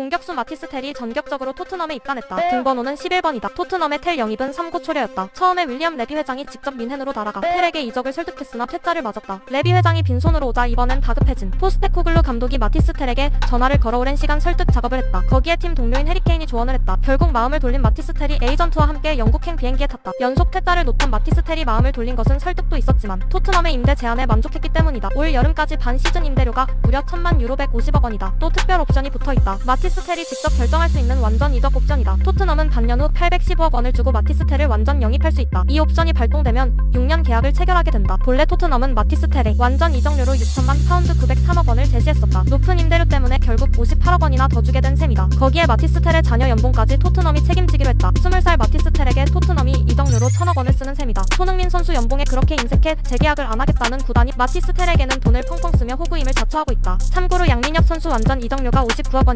공격수 마티스 텔이 전격적으로 토트넘에 입단했다. 등번호는 11번이다. 토트넘의 텔 영입은 3구 초려였다. 처음에 윌리엄 레비 회장이 직접 민헨으로 날아가 텔에게 이적을 설득했으나 퇴짜를 맞았다. 레비 회장이 빈손으로 오자 이번엔 다급해진 포스테코글루 감독이 마티스 텔에게 전화를 걸어 오랜 시간 설득 작업을 했다. 거기에 팀 동료인 해리케인이 조언을 했다. 결국 마음을 돌린 마티스 텔이 에이전트와 함께 영국행 비행기에 탔다. 연속 퇴짜를 놓던 마티스 텔이 마음을 돌린 것은 설득도 있었지만 토트넘의 임대 제한에 만족했기 때문이다. 올 여름까지 반 시즌 임대료가 무려 1000만 유로 150억 원이다. 또 특별 옵션이 붙어있다. 마티스 텔이 직접 결정할 수 있는 완전 이적 옵션이다. 토트넘은 반년 후 815억 원을 주고 마티스 텔을 완전 영입할 수 있다. 이 옵션이 발동되면 6년 계약을 체결하게 된다. 본래 토트넘은 마티스 텔에 완전 이적료로 6천만 파운드 903억 원을 제시했었다. 높은 임대료 때문에 결국 58억 원이나 더 주게 된 셈이다. 거기에 마티스 텔의 자녀 연봉까지 토트넘이 책임지기로 했다. 20살 마티스 텔에게 토트넘이 이적료로 1000억 원을 쓰는 셈이다. 손흥민 선수 연봉에 그렇게 인색해 재계약을 안 하겠다는 구단이 마티스 텔에게는 돈을 펑펑 쓰며 호구임을 자처하고 있다. 참고로 양민혁 선수 완전 이적료가 59억 원이다.